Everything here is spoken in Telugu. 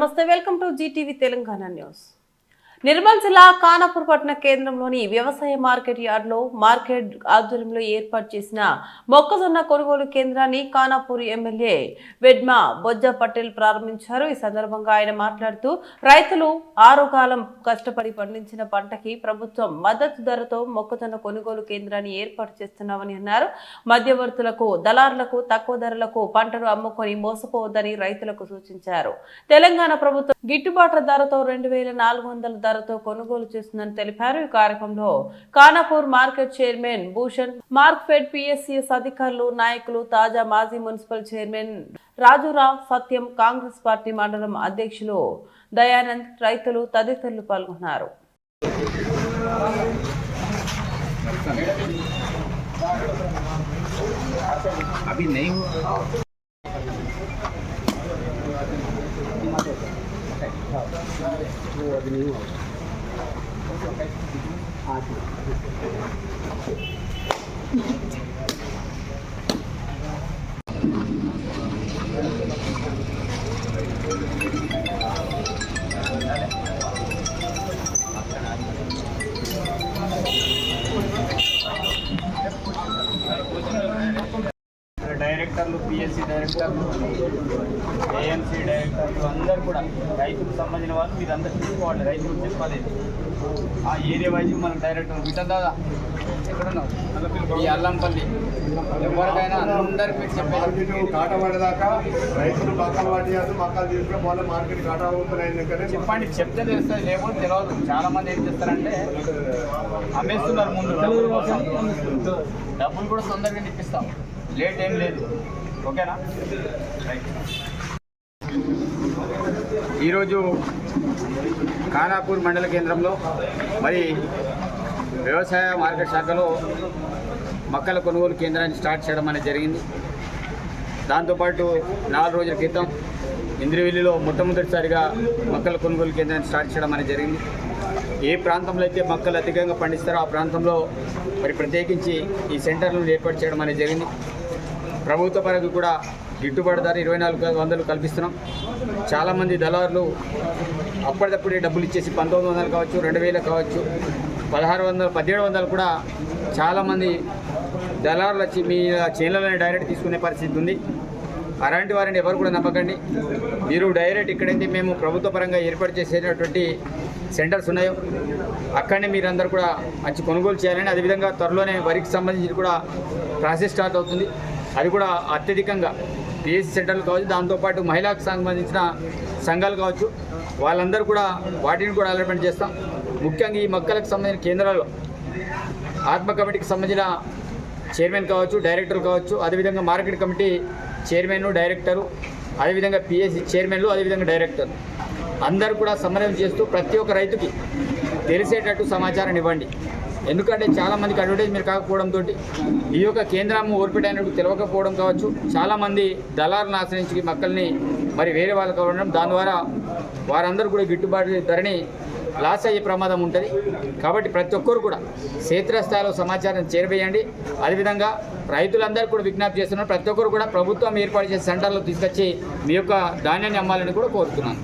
నమస్తే welcome to GTV Telangana news. Nirmal జిల్లా ఖానాపూర్ పట్టణ కేంద్రంలోని వ్యవసాయ మార్కెట్ యార్డ్లో మార్కెట్ ఆధ్వర్యంలో ఏర్పాటు చేసిన మొక్కజొన్న కొనుగోలు కేంద్రాన్ని ఖానాపూర్ ఎమ్మెల్యే వెడ్మా బొజ్జ పటేల్ ప్రారంభించారు. ఈ సందర్భంగా ఆయన మాట్లాడుతూ రైతులు ఆరుకాలం కష్టపడి పండించిన పంటకి ప్రభుత్వం మద్దతు ధరతో మొక్కజొన్న కొనుగోలు కేంద్రాన్ని ఏర్పాటు చేస్తున్నామని అన్నారు. మధ్యవర్తులకు దళారులకు తక్కువ ధరలకు పంటను అమ్ముకొని మోసపోవద్దని రైతులకు సూచించారు. తెలంగాణ ప్రభుత్వం గిట్టుబాటు ధరతో రెండు వేల నాలుగు వందల ధరతో కొనుగోలు చేస్తుందని తెలిపారు ఈ కార్యక్రమంలో Khanapur market chairman Bhushan Markfed PSCS అధికారులు నాయకులు తాజా మాజీ municipal chairman Rajurao Satyam Congress party మండలం అధ్యక్షులు దయానంద్ రైతులు తదితరులు పాల్గొన్నారు अभी नहीं हुआ డైరెక్టర్లు పిఎస్సి డైరెక్టర్లు ఏఎంసీ డైరెక్టర్లు అందరు కూడా రైతుకు సంబంధించిన వాళ్ళు మీరు అందరు చూసుకోవాలి రైతులు చెప్పాలి. ఆ ఏరియా వైజ్ మన డైరెక్టర్ విటల్ దాదా ఎక్కడున్నావు? ఈ అల్లంపల్లి. ఎవరికైనా అందరికి మీరు చెప్పాలి. కాట పడేదాకా రైతులు మక్కలు పట్టేయాలి మక్కలు తీసుకుని మళ్ళీ మార్కెట్ కాటా కానీ చెప్పండి చెప్తే తెలుస్తుంది లేకపోతే తెలియదు చాలా మంది ఏం చేస్తారంటే అమ్మేస్తున్నారు ముందు డబ్బులు కూడా తొందరగా ఇప్పిస్తాం లేట్ ఏం లేదు. ఓకేనా? ఈరోజు ఖానాపూర్ మండల కేంద్రంలో మరి వ్యవసాయ మార్కెట్ శాఖలో మొక్కల కొనుగోలు కేంద్రాన్ని స్టార్ట్ చేయడం అనేది జరిగింది. దాంతోపాటు నాలుగు రోజుల క్రితం ఇంద్రవెల్లిలో మొట్టమొదటిసారిగా మొక్కల కొనుగోలు కేంద్రాన్ని స్టార్ట్ చేయడం అనేది జరిగింది. ఏ ప్రాంతంలో అయితే మొక్కలు అధికంగా పండిస్తారో ఆ ప్రాంతంలో మరి ప్రత్యేకించి ఈ సెంటర్లను ఏర్పాటు చేయడం అనేది జరిగింది. ప్రభుత్వ పరంగా కూడా గిట్టుబాటు ధర ఇరవై నాలుగు వందలు కల్పిస్తున్నాం. చాలామంది దళారులు అప్పటికప్పుడే డబ్బులు ఇచ్చేసి పంతొమ్మిది వందలు కావచ్చు రెండు వేలు కావచ్చు పదహారు వందలు పదిహేడు వందలు కూడా చాలామంది దళారులు వచ్చి మీ చేనులలోనే డైరెక్ట్ తీసుకునే పరిస్థితి ఉంది. అలాంటి వారిని ఎవరు కూడా నమ్మకండి. మీరు డైరెక్ట్ ఇక్కడైతే మేము ప్రభుత్వ పరంగా ఏర్పాటు చేసేటటువంటి సెంటర్స్ ఉన్నాయో అక్కడనే మీరందరూ కూడా మంచి కొనుగోలు చేయాలని అదేవిధంగా త్వరలోనే వరికి సంబంధించి కూడా ప్రాసెస్ స్టార్ట్ అవుతుంది. అది కూడా అత్యధికంగా. పిఎస్సి సెంటర్లు కావచ్చు దాంతోపాటు మహిళలకు సంబంధించిన సంఘాలు కావచ్చు వాళ్ళందరూ కూడా వాటిని కూడా అలర్ట్మెంట్ చేస్తాం. ముఖ్యంగా ఈ మొక్కలకు సంబంధించిన కేంద్రాల్లో ఆత్మ కమిటీకి సంబంధించిన చైర్మన్ కావచ్చు డైరెక్టర్ కావచ్చు అదేవిధంగా మార్కెట్ కమిటీ చైర్మన్ డైరెక్టరు అదేవిధంగా పిఎస్సి చైర్మన్లు అదేవిధంగా డైరెక్టర్. అందరూ కూడా సమన్వయం చేస్తూ ప్రతి ఒక్క రైతుకి తెలిసేటట్టు సమాచారం ఇవ్వండి. ఎందుకంటే చాలామందికి అడ్వర్టైజ్మెంట్ కాకపోవడంతో ఈ యొక్క కేంద్రము ఓర్పిటైనట్టు తెలియకపోవడం కావచ్చు. చాలామంది దళారులను ఆశ్రయించి మక్కల్ని మరి వేరే వాళ్ళు కావడం దాని ద్వారా వారందరూ కూడా గిట్టుబాటు ధరని లాస్ అయ్యే ప్రమాదం ఉంటుంది. కాబట్టి ప్రతి ఒక్కరు కూడా క్షేత్రస్థాయిలో సమాచారం చేరవేయండి. అదేవిధంగా రైతులందరూ కూడా విజ్ఞప్తి చేస్తున్నారు. ప్రతి ఒక్కరు కూడా ప్రభుత్వం ఏర్పాటు చేసే సెంటర్లో తీసుకొచ్చి మీ యొక్క ధాన్యాన్ని అమ్మాలని కూడా కోరుతున్నాను.